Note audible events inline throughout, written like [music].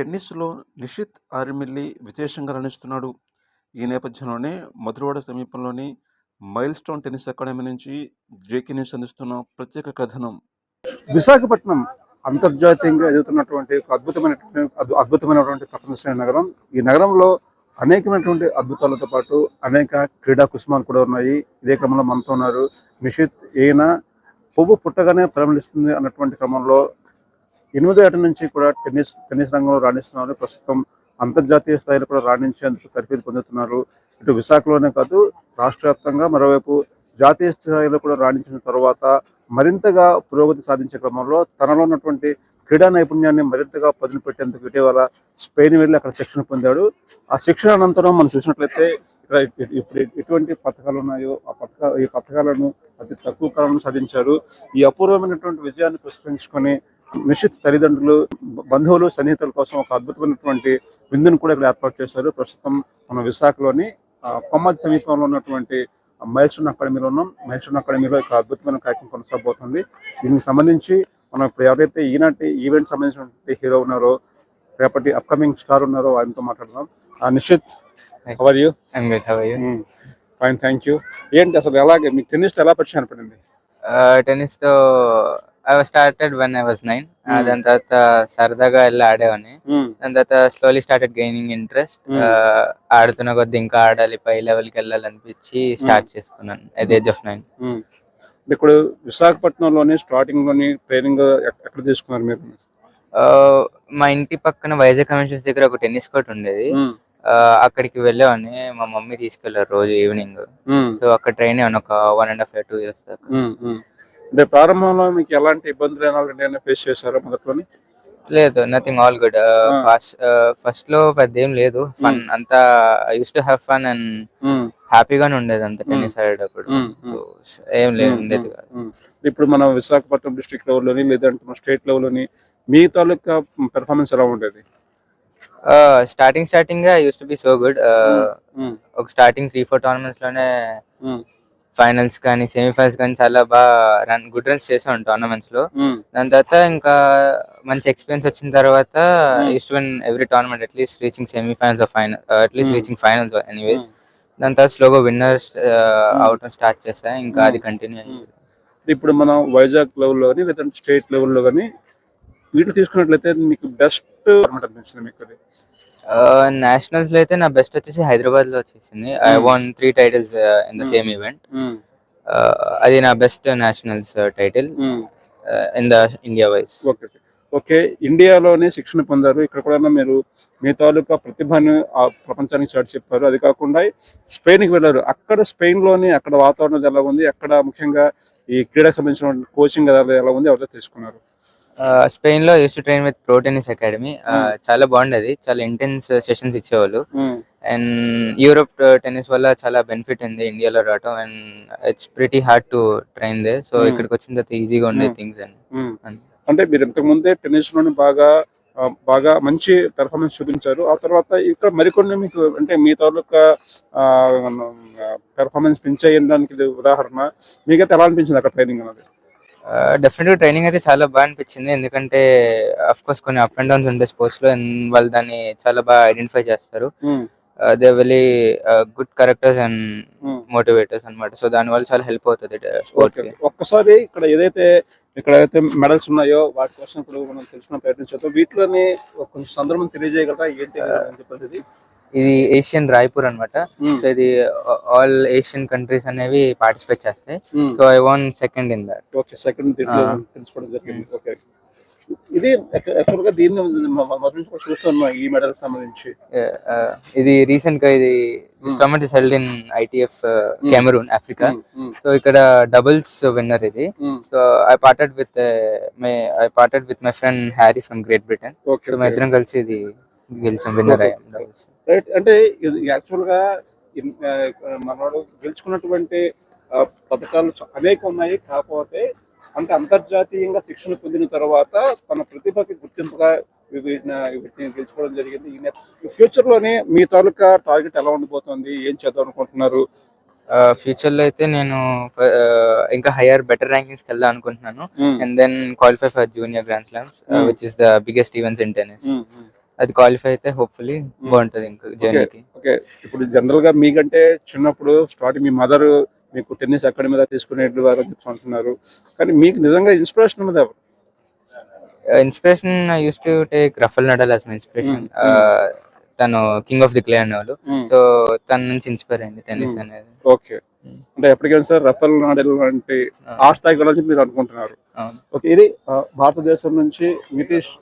టెన్నిస్‌లో నిషిత్ ఆరిమిల్లి విశేషంగా రాణిస్తున్నాడు. ఈ నేపథ్యంలోనే మధురవాడ సమీపంలోని మైల్ స్టోన్ టెన్నిస్ అకాడమీ నుంచి జేకే న్యూస్ అందిస్తున్న ప్రత్యేక కథనం. విశాఖపట్నం అంతర్జాతీయంగా ఎదుగుతున్నటువంటి ఒక అద్భుతమైనటువంటి అద్భుతమైనటువంటి ప్రపంచ నగరం ఈ నగరంలో అనేకమైనటువంటి అద్భుతాలతో పాటు అనేక క్రీడా కుసుమాలు కూడా ఉన్నాయి ఇదే క్రమంలో మనతో ఉన్నారు నిషిత్ ఈయన పువ్వు పుట్టగానే పరిమళిస్తుంది అన్నటువంటి క్రమంలో ఎనిమిదో ఏట నుంచి కూడా టెన్నిస్ టెన్నిస్ రంగంలో రాణిస్తున్నారు. ప్రస్తుతం అంతర్జాతీయ స్థాయిలో కూడా రాణించేందుకు తరఫీదు పొందుతున్నారు. ఇటు విశాఖలోనే కాదు రాష్ట్ర వ్యాప్తంగా మరోవైపు జాతీయ స్థాయిలో కూడా రాణించిన తర్వాత మరింతగా పురోగతి సాధించే క్రమంలో తనలో ఉన్నటువంటి క్రీడా నైపుణ్యాన్ని మరింతగా పదును పెట్టేందుకు ఇటీవల స్పెయిన్ వెళ్ళి అక్కడ శిక్షణ పొందాడు. ఆ శిక్షణ అనంతరం మనం చూసినట్లయితే ఇక్కడ ఇప్పుడు ఎటువంటి పథకాలు ఉన్నాయో ఆ పథక ఈ పథకాలను అతి తక్కువ కాలంలో సాధించారు. ఈ అపూర్వమైనటువంటి విజయాన్ని పురస్కరించుకొని నిశ్చిత్ తల్లిదండ్రులు బంధువులు సన్నిహితుల కోసం ఒక అద్భుతమైనటువంటి విందును కూడా ఇక్కడ ఏర్పాటు చేశారు. ప్రస్తుతం మన విశాఖలోని కొమ్మది సమీపంలో ఉన్నటువంటి మైల్స్టోన్ అకాడమీలో ఉన్నాం. మైల్స్టోన్ అకాడమీలో ఒక అద్భుతమైన కార్యక్రమం కొనసాగబోతుంది. దీనికి సంబంధించి మనం ఇప్పుడు ఎవరైతే ఈనాటి ఈవెంట్ సంబంధించినటువంటి హీరో ఉన్నారో రేపటి అప్కమింగ్ స్టార్ ఉన్నారో ఆయనతో మాట్లాడదాం. Nishchit how are you? Fine thank you ఏంటి అసలు ఎలాగే మీకు టెన్నిస్ ఎలా పరిచయం ఏర్పడింది? Uh, tennis తో I started when I was nine దాని తర్వాత సరదాగా వెళ్ళి ఆడేవాడిని. దాని తర్వాత స్లోలీ స్టార్టెడ్ గెయినింగ్ ఇంట్రెస్ట్ ఆడుతున్న కొద్ది ఇంకా ఆడాలి పై లెవెల్కి వెళ్ళాలనిపించి స్టార్ట్ చేసుకున్నాను అట్ ఏజ్ ఆఫ్ నైన్. ఇప్పుడు విశాఖపట్నంలోని స్టార్టింగ్లోని ట్రైనింగ్ ఎక్కడ తీసుకున్నారు మీరు? Uh, మా ఇంటి పక్కన వైజాగ్ కన్వెన్షన్స్ దగ్గర ఒక టెన్నిస్ కోర్ట్ ఉండేది. మ్మ్. Uh, అక్కడికి వెళ్ళేవాడిని. మా మమ్మీ తీసుకెళ్ళారు రోజు ఈవినింగ్. సో అక్కడ ట్రైన్ ఒక one and half two years దాకా. అంటే ప్రారంభంలో మీకు ఎలాంటి ఇబ్బందులు అయినా ఫేస్ చేశారా మొదట్లోని? లేదు నథింగ్ ఆల్ గుడ్ ఫస్ట్ ఫస్ట్లో పెద్ద ఏం లేదు. ఫన్ అంతా used to have fun and. హ్యాపీగానే ఉండేది అంత టెన్నిస్ ఆడేటప్పుడు. ఏం లేదు ఉండేది కాదు. మ్మ్. ఇప్పుడు మన విశాఖపట్నం డిస్ట్రిక్ట్ లెవెల్లోని లేదంటే మన స్టేట్ లెవెల్లోని మీ తాలూకా పెర్ఫార్మెన్స్ ఎలా ఉండేది? Starting starting used to be so good. ఒక స్టార్టింగ్ త్రీ ఫోర్ టోర్నమెంట్స్లోనే మ్మ్. ఫైనల్స్ కానీ సెమీఫైనల్స్ కానీ చాలా బాగా రన్ గుడ్ రన్స్ చేసాం టోర్నమెంట్స్లో. దాని తర్వాత ఇంకా మంచి ఎక్స్పీరియన్స్ వచ్చిన తర్వాత used to win every tournament at least reaching semifinals final at least reaching finals anyways దాని తర్వాత స్లోగా విన్నర్స్ అవటం స్టార్ట్ చేసా ఇంకా అది కంటిన్యూ అయ్యింది. ఇప్పుడు మనం వైజాగ్ లెవెల్లో కానీ లేదంటే స్టేట్ లెవెల్లో కానీ వీటిని తీసుకున్నట్లయితే మీకు బెస్ట్ అనిపించింది మీకు నేషనల్స్లో అయితే నా బెస్ట్ వచ్చేసి హైదరాబాద్లో వచ్చేసింది I won three titles in the same event. అది నా best nationals title. In the India wise okay ఇండియాలోనే శిక్షణ పొందారు. ఇక్కడ కూడా మీరు మీ తాలూకా ప్రతిభను ఆ ప్రపంచానికి చాటి చెప్పారు. అది కాకుండా స్పెయిన్కి వెళ్ళారు. అక్కడ స్పెయిన్లోని అక్కడ వాతావరణం ఎలా ఉంది? అక్కడ ముఖ్యంగా ఈ క్రీడకు సంబంధించిన కోచింగ్ ఎలా ఉంది? ఎవరైతే తెలుసుకున్నారు? స్పెయిన్లో used train with pro tennis academy చాలా బాగుండేది. చాలా ఇంటెన్స్ సెషన్స్ ఇచ్చేవాళ్ళు. అండ్ యూరోప్ టెన్నిస్ వల్ల చాలా బెనిఫిట్ ఉంది. ఇండియాలో రావటం. And it's pretty hard to train there so ఇక్కడికి వచ్చిన తర్వాత ఈజీగా ఉండే థింగ్స్ అని. మ్మ్. అంతే. అంటే మీరు ఇంతకు ముందే టెన్నిస్లోని బాగా బాగా మంచి పెర్ఫార్మెన్స్ చూపించారు. ఆ తర్వాత ఇక్కడ మరికొన్ని మీకు అంటే మీ తాలూకా పెర్ఫార్మెన్స్ పెంచేయడానికి ఉదాహరణ. మీకైతే ఎలా అనిపించింది అక్కడ ట్రైనింగ్ అనేది? డెఫినెట్గా ట్రైనింగ్ అయితే చాలా బాగా అనిపించింది. ఎందుకంటే అఫ్ కోర్స్ కొన్ని అప్ అండ్ డౌన్స్ ఉంటాయి స్పోర్ట్స్లో వాళ్ళు దాన్ని చాలా బాగా ఐడెంటిఫై చేస్తారు. They very good correctors and. Motivators అన్నమాట. సో దాని వల్ల చాలా హెల్ప్ అవుతుంది స్పోర్ట్స్. ఒక్కసారి ఇక్కడ ఏదైతే ఇక్కడ అయితే మెడల్స్ ఉన్నాయో వాటి కోసం ఇప్పుడు మనం తెలుసుకున్న ప్రయత్నించవచ్చు వీటిలోని కొంచెం సందర్భం తెలియజేయగలరా? ఏంటి అని చెప్పేసి ఇది? ఏషియన్ రాయ్పూర్ అన్నమాట. మ్మ్. సో ఇది ఆల్ ఏషియన్ కంట్రీస్ అనేవి పార్టిసిపేట్ చేస్తాయి. So I won second in that okay second తెలుసుకోవడం జరిగింది. ఓకే ఇది దీన్ని చూస్తున్నాం ఈ మెడల్ సంబంధించి. రీసెంట్గా ఇది tournament is held in ITF Cameroon Africa. So ఇక్కడ డబుల్స్ విన్నర్ ఇది. So I parted with my I parted with my friend Harry from Great Britain so మా ఇద్దరం కలిసి ఇది గెలిచాం విన్నర్ అయ్యాం. రైట్ అంటే ఇది యాక్చువల్గా ఇన్- ఆ, మనవాడు గెలుచుకున్నటువంటి పథకాలు అనేక ఉన్నాయి. కాకపోతే అంటే అంతర్జాతీయంగా శిక్షణ పొందిన తర్వాత తన ప్రతిభకి గుర్తింపుగా గెలుచుకోవడం జరిగింది. ఫ్యూచర్లోనే మీ తాలూకా టార్గెట్ ఎలా ఉండిపోతుంది ఏం చేద్దాం అనుకుంటున్నారు? ఫ్యూచర్లో అయితే నేను ఇంకా హైయర్ బెటర్ ర్యాంకింగ్స్ వెళ్దాం అనుకుంటున్నాను. And then qualify for junior grand slams which is the biggest events in tennis. అది క్వాలిఫై అయితే హోప్ఫుల్లీ బాగుంటది ఇంకా జర్నీకి ఓకే ఇప్పుడు జనరల్గా మీకంటే చిన్నప్పుడు స్టార్టింగ్ మీ మదర్ మీకు టెన్నిస్ అకాడమీ మీద తీసుకునేట్లు వారు చెప్పి అంటున్నారు. కానీ మీకు నిజంగా ఇన్స్పిరేషన్ ఎవరు? Inspiration used to take Rafael Nadal as my inspiration తను కింగ్ ఆఫ్ ది క్లే అనేవాళ్ళు. Hmm. సో తన నుంచి ఇన్స్పైర్ అయింది టెన్నిస్ అనేది. ఓకే అంటే ఎప్పటికైనా సార్ రఫల్ నాడెల్ లాంటి ఆ. స్థాయికి వెళ్ళాలని మీరు అనుకుంటున్నారు. ఓకే ఇది ఆ, భారతదేశం నుంచి నితీష్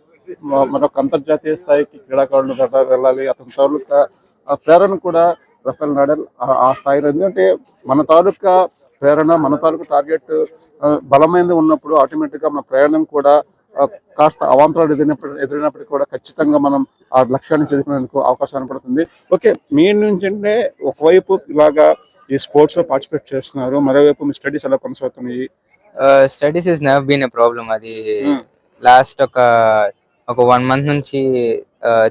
మరొక అంతర్జాతీయ స్థాయికి క్రీడాకారులు వెళ్ళాలి. అతని తాలూకా ఆ ప్రేరణ కూడా రఫేల్ నాడల్ ఆ- స్థాయిలో. ఎందుకంటే మన తాలూకా ప్రేరణ మన తాలూకా టార్గెట్ బలమైనది ఉన్నప్పుడు ఆటోమేటిక్గా మన ప్రయాణం కూడా కాస్త అవాంతరాలు ఎదిరినప్పుడు ఎదురైనప్పటికీ కూడా ఖచ్చితంగా మనం ఆ లక్ష్యాన్ని చేరుకునేందుకు అవకాశం పడుతుంది. ఓకే మీ నుంచి అంటే ఒకవైపు ఇలాగా ఈ స్పోర్ట్స్లో పార్టిసిపేట్ చేస్తున్నారు మరోవైపు మీ స్టడీస్ ఎలా కొనసాగుతున్నాయి? Studies is never been a problem అది Hmm. లాస్ట్ ఒక ఒక వన్ మంత్ నుంచి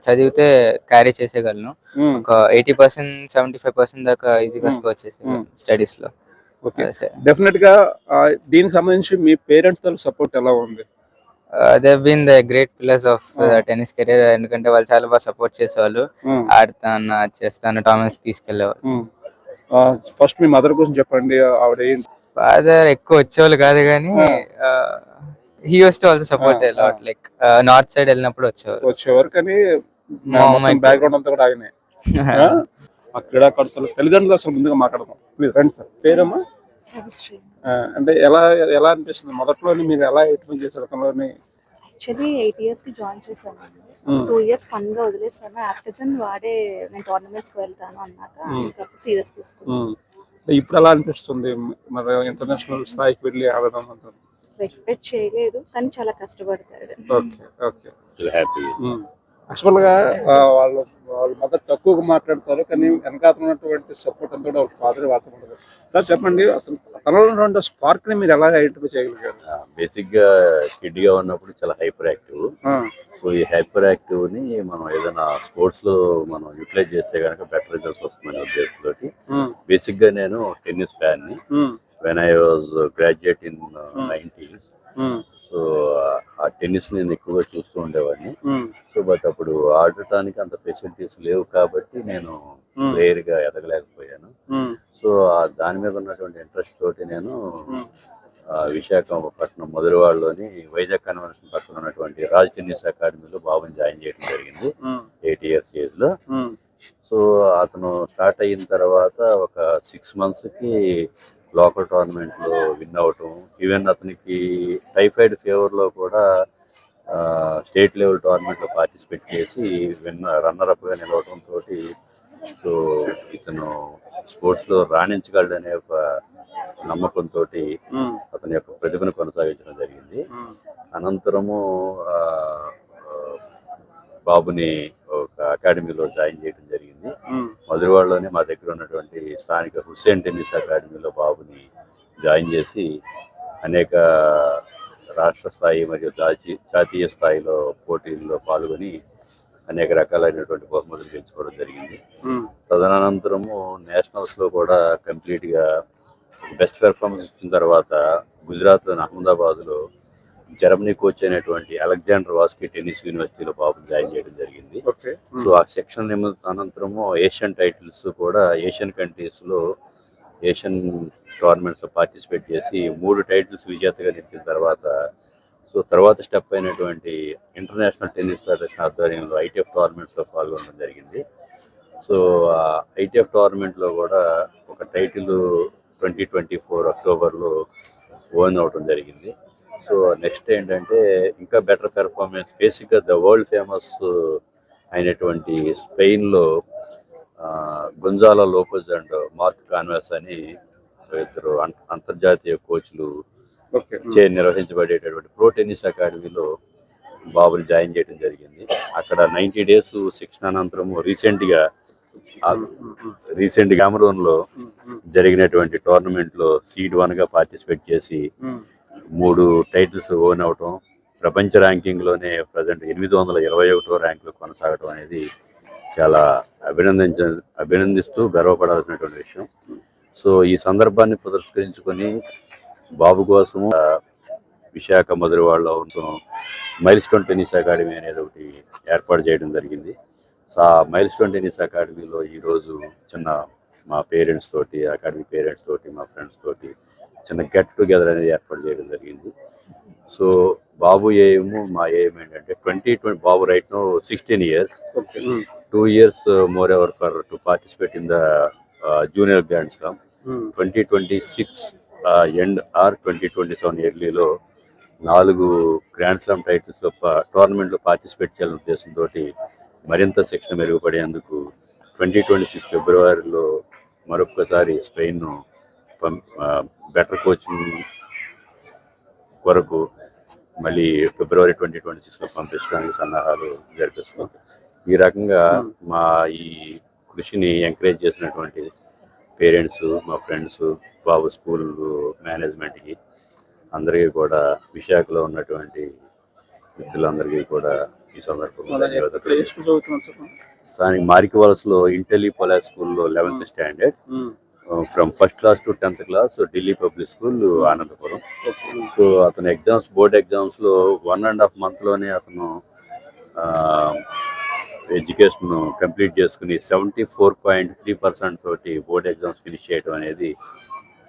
చదివితే క్యారీ చేసేయగలను. ఒక eighty percent seventy five percent దాకా ఈజీగా. స్కోర్ చేసే. స్టడీస్లో. ఓకే. డెఫినెట్గా దీనికి సంబంధించి మీ పేరెంట్స్తో సపోర్ట్ ఎలా ఉంది? They been the great pillars of. Tennis career ఎందుకంటే వాళ్ళు చాలా బాగా సపోర్ట్ చేసేవాళ్ళు. ఆడతాను చేస్తాను టార్నమెంట్స్ తీసుకెళ్ళేవాళ్ళు ఫస్ట్ మీ మదర్ గురించి చెప్పండి ఆవిడ ఫాదర్ ఎక్కువ వచ్చేవాళ్ళు కాదు కానీ he used to also support lot like north side వెళ్ళినప్పుడు వచ్చేవారు. వచ్చేవారు కానీ మా అమ్మాయి బ్యాక్గ్రౌండ్ అంతా కూడా ఆయనే? [laughs] ఆ? క్రీడాకారులు తల్లిదండ్రులు అసలు ముందుగా మాట్లాడదాం. ప్లీజ్ రండి సార్. పేరమ్మా? అంటే ఎలా ఎలా అనిపిస్తుంది? మొదట్లోని మీరు ఎలా ఎటువంటి చేశారు అతనిలోని యాక్చువల్లీ ఎయిట్ ఇయర్స్కి జాయిన్ చేశాను. Hmm. టూ ఇయర్స్ ఫన్గా వదిలేసాను ఆఫ్టర్ దెన్ వాడే నేను టోర్నమెంట్స్కి వెళ్తాను అన్నాక సీరియస్ తీసుకున్నాను. ఉమ్. ఇప్పుడు ఎలా అనిపిస్తుంది? మరి ఇంటర్నేషనల్ స్థాయికి వెళ్ళి ఆడడం ఎక్స్పెక్ట్ చేయలేదు కానీ చాలా కష్టపడతాడు. Okay okay. యాక్చువల్గా ఆ, వాళ్ళ వాళ్ళ మదర్ తక్కువగా మాట్లాడతారు కానీ వెనకాతల ఉన్నటువంటి సపోర్ట్ అంతా కూడా వాళ్ళ ఫాదర్ వాళ్ళతో ఉంటుంది సార్ చెప్పండి అసలు తనలో ఉన్నటువంటి స్పార్క్ని మీరు ఎలా ఐడెంటిఫై చేయగలిగారు? బేసిక్గా కిడ్గా ఉన్నప్పుడు చాలా హైపర్ యాక్టివ్ సో ఈ హైపర్ యాక్టివ్ని మనం ఏదైనా స్పోర్ట్స్లో మనం యూటిలైజ్ చేస్తే కనుక బెటర్ రిజల్ట్స్ వస్తుందనే ఉద్దేశంతో బేసిక్గా నేను టెన్నిస్ ఫ్యాన్ని ఉమ్, when I was graduate in nineties so ఆ టెన్నిస్ నేను ఎక్కువగా చూస్తూ ఉండేవాడిని. సో బట్ అప్పుడు ఆడటానికి అంత ఫెసిలిటీస్ లేవు కాబట్టి నేను Hmm. ప్లేయర్గా ఎదగలేకపోయాను. సో ఆ దాని మీద ఉన్నటువంటి ఇంట్రెస్ట్ తోటి నేను విశాఖపట్నం మొదలవాడలోని వైజాగ్ కన్వెన్షన్ పక్కన ఉన్నటువంటి రాజ్ టెన్నిస్ అకాడమీలో బాబుని జాయిన్ చేయడం జరిగింది. ఎయిట్ ఇయర్స్ ఏజ్లో సో అతను స్టార్ట్ అయిన తర్వాత ఒక సిక్స్ మంత్స్కి లోకల్ టోర్నమెంట్లో విన్ అవటం ఈవెన్ అతనికి టైఫాయిడ్ ఫీవర్లో కూడా స్టేట్ లెవెల్ టోర్నమెంట్లో పార్టిసిపేట్ చేసి విన్ రన్నర్ అప్గా నిలవటం తోటి సో ఇతను స్పోర్ట్స్లో రాణించగలడనే ఒక నమ్మకంతో అతని యొక్క ప్రతిభను కొనసాగించడం జరిగింది. అనంతరము బాబుని ఒక అకాడమీలో జాయిన్ చేయడం జరిగింది. మధురవాడలోనే మా దగ్గర ఉన్నటువంటి స్థానిక హుస్సేన్ టెన్నిస్ అకాడమీలో బాబుని జాయిన్ చేసి అనేక రాష్ట్ర స్థాయి మరియు జాతీయ జాతీయ స్థాయిలో పోటీల్లో పాల్గొని అనేక రకాలైనటువంటి బహుమతులు గెలుచుకోవడం జరిగింది. తదనంతరము నేషనల్స్లో కూడా కంప్లీట్గా బెస్ట్ పెర్ఫార్మెన్స్ ఇచ్చిన తర్వాత గుజరాత్లోని అహ్మదాబాద్లో జర్మనీ కోచ్ అయినటువంటి అలెగ్జాండర్ వాస్కి టెన్నిస్ యూనివర్సిటీలో బాబు జాయిన్ చేయడం జరిగింది. సో ఆ సెక్షన్ అనంతరము ఏషియన్ టైటిల్స్ కూడా ఏషియన్ కంట్రీస్లో ఏషియన్ టోర్నమెంట్స్లో పార్టిసిపేట్ చేసి మూడు టైటిల్స్ విజేతగా నిలిచిన తర్వాత సో తర్వాత స్టెప్ అయినటువంటి ఇంటర్నేషనల్ టెన్నిస్ ఫెడరేషన్ ఆధ్వర్యంలో ఐటీఎఫ్ టోర్నమెంట్స్లో పాల్గొనడం జరిగింది. సో ఆ ఐటీఎఫ్ టోర్నమెంట్లో కూడా ఒక టైటిల్ ట్వంటీ ట్వంటీ ఫోర్ అక్టోబర్లో ఓన్ అవడం జరిగింది. సో నెక్స్ట్ ఏంటంటే ఇంకా బెటర్ పెర్ఫార్మెన్స్. బేసిక్గా ద వరల్డ్ ఫేమస్ అయినటువంటి స్పెయిన్లో Gonzalo Lopez and Mark Canvas అని ఇద్దరు అంతర్జాతీయ కోచ్లు చే నిర్వహించబడేటటువంటి ప్రో టెన్నిస్ అకాడమీలో బాబుని జాయిన్ చేయడం జరిగింది. అక్కడ నైన్టీ డేస్ శిక్షణ అనంతరము రీసెంట్గా రీసెంట్లో జరిగినటువంటి టోర్నమెంట్లో సీడ్ వన్గా పార్టిసిపేట్ చేసి మూడు టైటిల్స్ ఓన్ అవటం ప్రపంచ ర్యాంకింగ్లోనే ప్రజెంట్ ఎనిమిది వందల ఇరవై ఒకటో ర్యాంక్లో కొనసాగటం అనేది చాలా అభినందించ అభినందిస్తూ గర్వపడాల్సినటువంటి విషయం. సో ఈ సందర్భాన్ని పురస్కరించుకొని బాబు కోసం విశాఖ విశాఖ మధురవాడలో మైల్ స్టోన్ టెన్నిస్ అకాడమీ అనేది ఒకటి ఏర్పాటు చేయడం జరిగింది. సో ఆ మైల్ స్టోన్ టెన్నిస్ అకాడమీలో ఈరోజు చిన్న మా పేరెంట్స్ తోటి అకాడమీ పేరెంట్స్ తోటి మా ఫ్రెండ్స్ తోటి చిన్న గెట్ టుగెదర్ అనేది ఏర్పాటు చేయడం జరిగింది. సో బాబు ఏము మా ఏం ఏంటంటే twenty twenty Babu right now sixteen years two years more ever for to participate in the junior grand slam twenty twenty six and or twenty twenty seven ఇయర్లీలో నాలుగు గ్రాండ్ స్లామ్ టైటిల్స్లో టోర్నమెంట్లో పార్టిసిపేట్ చేయాలనే ఉద్దేశంతో మరింత శిక్షణ మెరుగుపడేందుకు ట్వంటీ ట్వంటీ సిక్స్ ఫిబ్రవరిలో మరొకసారి Spain better coaching కొరకు మళ్ళీ ఫిబ్రవరి ట్వంటీ ట్వంటీ సిక్స్లో పంపించడానికి సన్నాహాలు జరిపిస్తున్నాం. ఈ రకంగా మా ఈ కృషిని ఎంకరేజ్ చేసినటువంటి పేరెంట్స్ మా ఫ్రెండ్స్ బాబు స్కూల్ మేనేజ్మెంట్కి అందరికీ కూడా విశాఖలో ఉన్నటువంటి మిత్రులందరికీ కూడా ఈ సందర్భంగా స్థానిక మారికి వలసలో ఇంటెలి పొలా స్కూల్లో eleventh standard from first class to tenth class Delhi Public School Anandapuram so అతను ఎగ్జామ్స్ బోర్డ్ ఎగ్జామ్స్లో వన్ అండ్ హాఫ్ మంత్లోనే అతను ఎడ్యుకేషన్ కంప్లీట్ చేసుకుని seventy four point three percent తోటి బోర్డ్ ఎగ్జామ్స్ ఫినిష్ చేయడం అనేది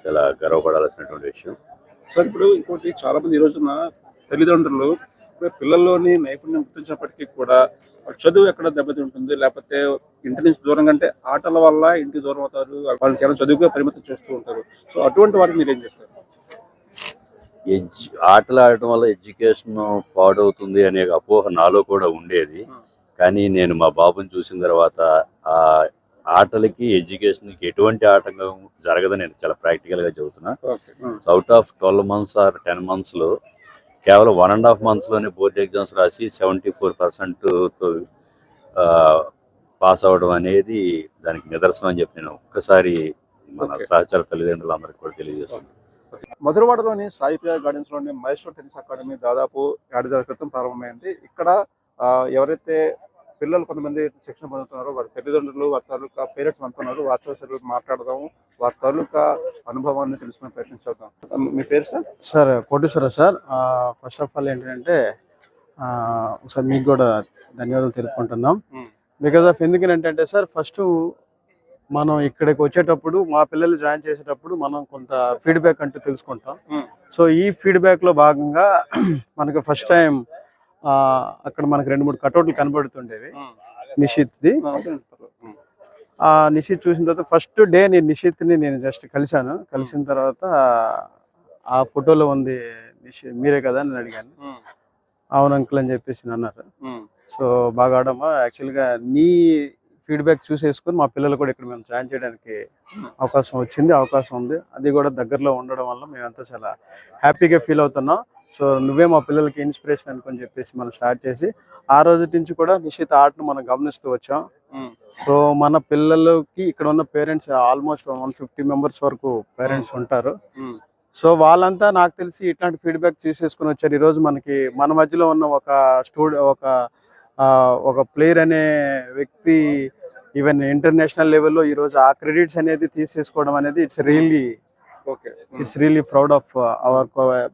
చాలా గర్వపడాల్సినటువంటి విషయం. సార్ ఇప్పుడు ఇంకోటి చాలా మంది ఈ రోజున తల్లిదండ్రులు పిల్లల్లోని నైపుణ్యం గుర్తించినప్పటికీ కూడా చదువు ఎక్కడ దెబ్బతింటుంది? లేకపోతే ఇంటి నుంచి దూరం కంటే ఆటల వల్ల ఇంటికి దూరం అవుతారు. వాళ్ళని చాలా చదువుగా పరిమితం చేస్తూ ఉంటారు. సో అటువంటి వాటికి మీరు ఏం చెప్తారు? ఆటలు ఆడటం వల్ల ఎడ్యుకేషన్ పాడవుతుంది అనే అపోహ నాలో కూడా ఉండేది. కానీ నేను మా బాబుని చూసిన తర్వాత ఆ ఆటలకి ఎడ్యుకేషన్కి ఎటువంటి ఆటంకం జరగదని నేను చాలా ప్రాక్టికల్గా చెబుతున్నా. Out of twelve months or ten మంత్స్లో కేవలం వన్ అండ్ హాఫ్ మంత్స్లోనే బోర్డ్ ఎగ్జామ్స్ రాసి సెవెంటీ ఫోర్ పర్సెంట్తో పాస్ అవ్వడం అనేది దానికి నిదర్శనం అని చెప్పి నేను ఒక్కసారి మన. సహచర తల్లిదండ్రులందరికీ కూడా తెలియజేస్తున్నాను మధురవాడలోని సాయిప్రియ గార్డెన్స్లోని మైసూర్ టెన్నిస్ అకాడమీ దాదాపు ఏడాది క్రితం ప్రారంభమైంది ఇక్కడ ఎవరైతే పిల్లలు కొంతమంది శిక్షణ పొందుతున్నారో వారి తల్లిదండ్రులు వారి తాలూకా పేరెంట్స్ అంటున్నారు వారితో అసలు మాట్లాడదాము వారి తాలూకా అనుభవాన్ని తెలుసుకునే ప్రయత్నం చేద్దాం. మీ పేరు sir? Sir Koteswara sir. First of all ఏంటంటే ఆ, ఒకసారి మీకు కూడా ధన్యవాదాలు తెలుపుకుంటున్నాం. బికాజ్ ఆఫ్ ఎందుకంటే సార్ ఫస్ట్ మనం ఇక్కడికి వచ్చేటప్పుడు మా పిల్లలు జాయిన్ చేసేటప్పుడు మనం కొంత ఫీడ్బ్యాక్ అంటూ తెలుసుకుంటాం. సో ఈ ఫీడ్బ్యాక్లో భాగంగా మనకి ఫస్ట్ టైం అక్కడ మనకి రెండు మూడు కటౌట్లు కనబడుతుండేవి. నిషిత్ది. ఆ నిషిత్ చూసిన తర్వాత ఫస్ట్ డే నేను నిషిత్ని నేను జస్ట్ కలిశాను. కలిసిన తర్వాత ఆ ఫోటోలో ఉంది నిషిత్ మీరే కదా అని అడిగాను. అవును అంకుల్ అని చెప్పేసి అన్నారు. సో బాగా ఆడమ్మా యాక్చువల్గా నీ ఫీడ్బ్యాక్ చూసేసుకొని మా పిల్లలు కూడా ఇక్కడ మేము జాయిన్ చేయడానికి అవకాశం వచ్చింది అవకాశం ఉంది. అది కూడా దగ్గరలో ఉండడం వల్ల మేమంతా చాలా హ్యాపీగా ఫీల్ అవుతున్నాం. సో నువ్వే మా పిల్లలకి ఇన్స్పిరేషన్ అనుకొని చెప్పేసి మనం స్టార్ట్ చేసి ఆ రోజు నుంచి కూడా నిశ్చిత ఆటను మనం గమనిస్తూ వచ్చాం. సో మన పిల్లలకి ఇక్కడ ఉన్న parents almost one fifty members వరకు పేరెంట్స్ ఉంటారు. సో వాళ్ళంతా నాకు తెలిసి ఇట్లాంటి ఫీడ్బ్యాక్ తీసేసుకుని వచ్చారు. ఈరోజు మనకి మన మధ్యలో ఉన్న ఒక స్టూడెంట్ ఒక ఒక ప్లేయర్ అనే వ్యక్తి ఈవెన్ ఇంటర్నేషనల్ లెవెల్లో ఈరోజు ఆ క్రెడిట్స్ అనేది తీసేసుకోవడం అనేది it's really Okay. It's hmm. really proud of uh, our uh,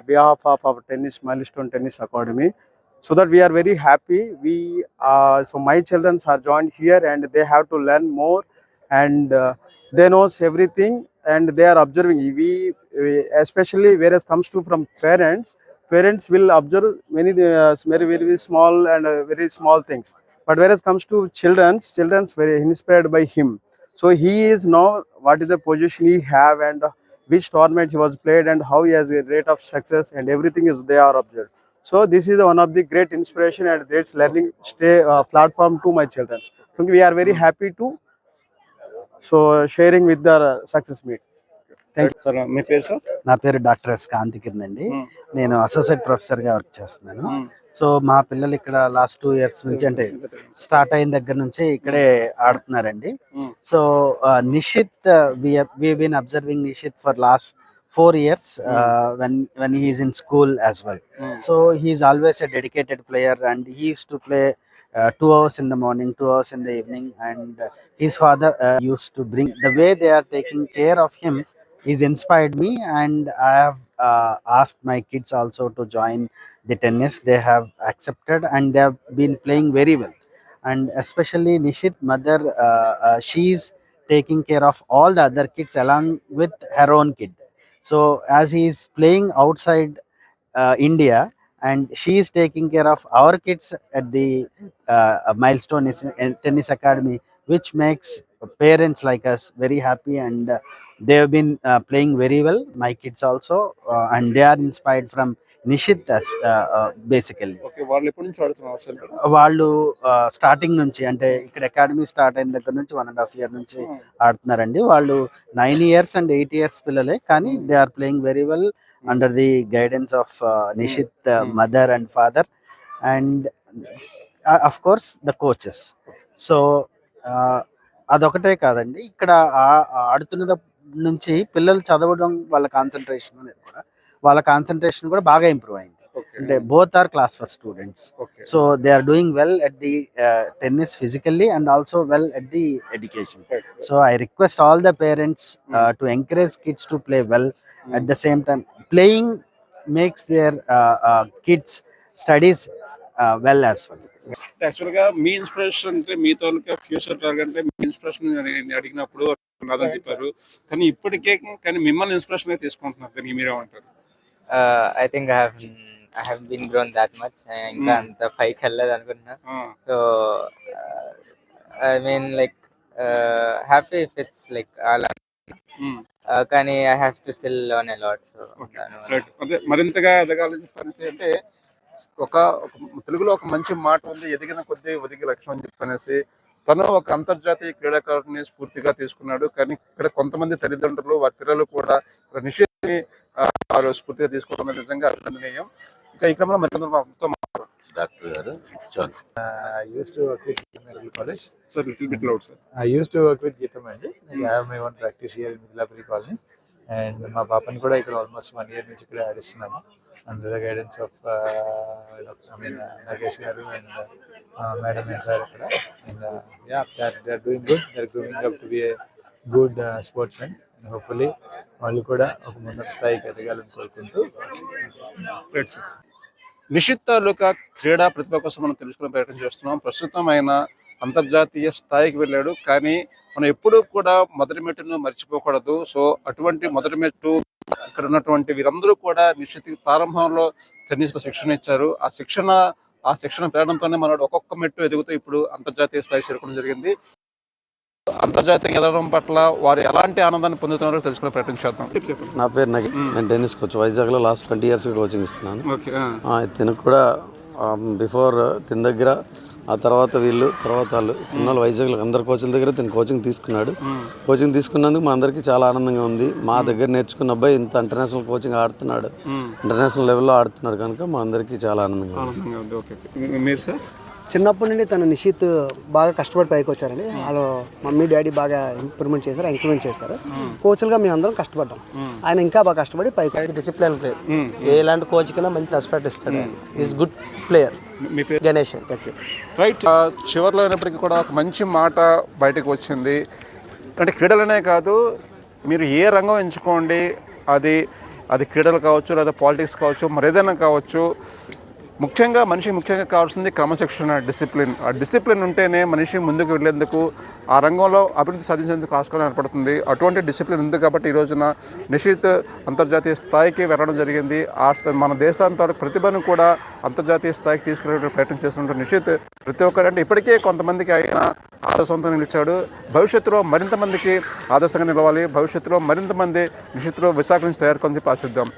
behalf mm, of our tennis milestone tennis academy. So that we are very happy. We uh, so my children are joined here and they have to learn more and uh, they knows everything and they are observing. We, we especially whereas comes to from parents, parents will observe many uh, very very small and uh, very small things. But whereas comes to childrens, childrens very inspired by him. So he is now what is the position he have and uh, which tournament he was played and how he has a rate of success and everything is they are observed so this is one of the great inspiration and great learning stay uh, platform to my children. So we are very happy to so sharing with the uh, success meet. Sir మీ పేరు sir నా పేరు doctor S Kanthikiran అండి. నేను associate ప్రొఫెసర్గా work చేస్తున్నాను so మా పిల్లలు ఇక్కడ లాస్ట్ టూ ఇయర్స్ నుంచి అంటే స్టార్ట్ అయిన దగ్గర నుంచి ఇక్కడే ఆడుతున్నారండి మ్మ్. So Nishit we been observing Nishit for last four years when when he's in school as well so he's always a dedicated player and he used to play two hours in the morning, two hours in the evening, and uh, his father uh, used to bring the way they are taking care of him. He's inspired me and i have uh, asked my kids also to join the tennis. They have accepted and they have been playing very well. And especially nishit mother uh, uh, she's taking care of all the other kids along with her own kid. So as he is playing outside uh, india and she is taking care of our kids at the uh, milestone is- tennis academy which makes parents like us very happy and uh, they have been uh, playing very well my kids also uh, and they are inspired from nishit as uh, uh, వాళ్ళు ఎప్పటి నుంచి ఆడుతున్నారు అసలు? ఇక్కడ? వాళ్ళు starting నుంచి అంటే ఇక్కడ అకాడమీ స్టార్ట్ అయిన దగ్గర నుంచి వన్ అండ్ హాఫ్ ఇయర్ నుంచి ఆడుతున్నారండి. వాళ్ళు nine years and eight years పిల్లలే కానీ they are playing very well under the guidance of Nishit mother and father and of course the coaches so అదొకటే కాదండి. ఇక్కడ ఆ- ఆడుతున్న నుంచి పిల్లలు చదవడం వాళ్ళ కాన్సన్ట్రేషన్ అనేది కూడా వాళ్ళ కాన్సన్ట్రేషన్ కూడా బాగా ఇంప్రూవ్ అయింది. అంటే both are class for students so they are doing well at the tennis physically and also well at the education so I request all the parents to encourage kids to play well at the same time playing makes their kids studies well as well యాక్చువల్గా మీ inspiration అంటే మీ తాలూకా future target అంటే మీ inspiration అడిగినప్పుడు నాదని చెప్పారు. కానీ ఇప్పటికే కానీ మిమ్మల్ని ఇన్స్పిరేషన్గా తీసుకుంటున్నారు దానికి మీరేమంటారు uh, I think I have I have been grown that much. ఇంకా అంత పైకి వెళ్ళలేదు అనుకుంటున్నా. So I mean like happy if it's like అలా కానీ I have to still learn a lot so right అదే మరింతగా ఎదగాలని అంటే ఒక తెలుగులో ఒక మంచి మాట ఉంది ఎదిగిన కొద్దీ ఒదిగి లక్ష్యం అని చెప్పనేసి. తను ఒక అంతర్జాతీయ క్రీడాకారుని స్ఫూర్తిగా తీసుకున్నాడు. కానీ ఇక్కడ కొంతమంది తల్లిదండ్రులు వారి పిల్లలు కూడా నిషేధిని వారు స్ఫూర్తిగా తీసుకోవడం అనేది నిజంగా అభినందనీయం. ఇంకా ఈ క్రమంలో మరికొంత మనతో డాక్టర్ గారు చాలు. I used to work with Geeta Medical College. Sir little bit loud own practice here in Midlapuri Colony. And మా పాపని కూడా ఇక్కడ ఆల్మోస్ట్ వన్ ఇయర్ నుంచి ఇక్కడ ఆడిస్తున్నాము. Under the guidance of I mean Nagesh garu and madam sir ఇక్కడ. And yeah that they are doing good they grooming up to be good sports men and hopefully వాళ్ళు కూడా ఒక ఉన్నత స్థాయికి ఎదగాలని కోరుకుంటూ నిషిత్ తాలూకా క్రీడా ప్రతిభ కోసం మనం తెలుసుకునే ప్రయత్నం చేస్తున్నాం. ప్రస్తుతం ఆయన అంతర్జాతీయ స్థాయికి వెళ్ళాడు. కానీ మనం ఎప్పుడూ కూడా మొదటి మెట్టును మర్చిపోకూడదు. సో అటువంటి మొదటి మెట్టు ఇక్కడ ఉన్నటువంటి వీరందరూ కూడా నిశ్చిత ప్రారంభంలో టెన్నిస్లో శిక్షణ ఇచ్చారు. ఆ శిక్షణ ఆ శిక్షణ పెరగడంతోనే మనోడు ఒక్కొక్క మెట్టు ఎదుగుతూ ఇప్పుడు అంతర్జాతీయ స్థాయి చేరుకోవడం జరిగింది. అంతర్జాతీయ ఎదగడం పట్ల వారు ఎలాంటి ఆనందాన్ని పొందుతున్నారో తెలుసుకునే ప్రయత్నం చేద్దాం. నా పేరు నగి. నేను టెన్నిస్ కోచ్. వైజాగ్లో లాస్ట్ ట్వంటీ ఇయర్స్ కోచింగ్ ఇస్తున్నాను. ఓకే ఆ, తినకు కూడా బిఫోర్ తిన దగ్గర ఆ తర్వాత వీళ్ళు తర్వాత వాళ్ళు. ఉన్న వైజాగ్లో అందరు కోచ్ల దగ్గర తిన కోచింగ్ తీసుకున్నాడు. కోచింగ్ తీసుకున్నందుకు మా అందరికీ చాలా ఆనందంగా ఉంది. మా దగ్గర నేర్చుకున్న అబ్బాయి ఇంత ఇంటర్నేషనల్ కోచింగ్ ఆడుతున్నాడు. ఇంటర్నేషనల్ లెవెల్లో ఆడుతున్నాడు కనుక మా అందరికీ చాలా ఆనందంగా ఉంది. మీరు సార్ చిన్నప్పటి నుండి తను నిషిత్ బాగా కష్టపడి పైకి వచ్చారండి. వాళ్ళు మమ్మీ డాడీ బాగా ఇంప్రూవ్మెంట్ చేశారు ఎంకరేజ్ చేశారు. కోచ్లుగా మేము అందరం కష్టపడ్డాం. ఆయన ఇంకా బాగా కష్టపడి పైకి డిసిప్లిన్ ప్లేయర్ ఎలాంటి కోచ్ కన్నా మంచి రెస్పెక్ట్ ఇస్తాడు ఈస్ గుడ్ ప్లేయర్ మీ పేరు? గణేష్ రైట్ చివర్లో అయినప్పటికీ కూడా ఒక మంచి మాట బయటకు వచ్చింది. అంటే క్రీడలనే కాదు మీరు ఏ రంగం ఎంచుకోండి అది అది క్రీడలు కావచ్చు లేదా పాలిటిక్స్ కావచ్చు మరేదైనా కావచ్చు ముఖ్యంగా మనిషి ముఖ్యంగా కావాల్సింది క్రమశిక్షణ డిసిప్లిన్ ఆ డిసిప్లిన్ ఉంటేనే మనిషి ముందుకు వెళ్ళేందుకు ఆ రంగంలో అభివృద్ధి సాధించేందుకు ఆస్కారం ఏర్పడుతుంది. అటువంటి డిసిప్లిన్ ఉంది కాబట్టి ఈ రోజున నిషిత్ అంతర్జాతీయ స్థాయికి వెళ్ళడం జరిగింది. ఆ మన దేశాంత ప్రతిభను కూడా అంతర్జాతీయ స్థాయికి తీసుకునే ప్రయత్నం చేస్తున్న నిషిత్ ప్రతి ఒక్కరు అంటే ఇప్పటికే కొంతమందికి ఆయన ఆదర్శవంతంగా నిలిచాడు. భవిష్యత్తులో మరింత మందికి ఆదర్శంగా నిలవాలి. భవిష్యత్తులో మరింత మంది నిశ్చిత్తులో విశాఖ నుంచి తయారు కొంచెం చెప్పి ఆశిద్దాం.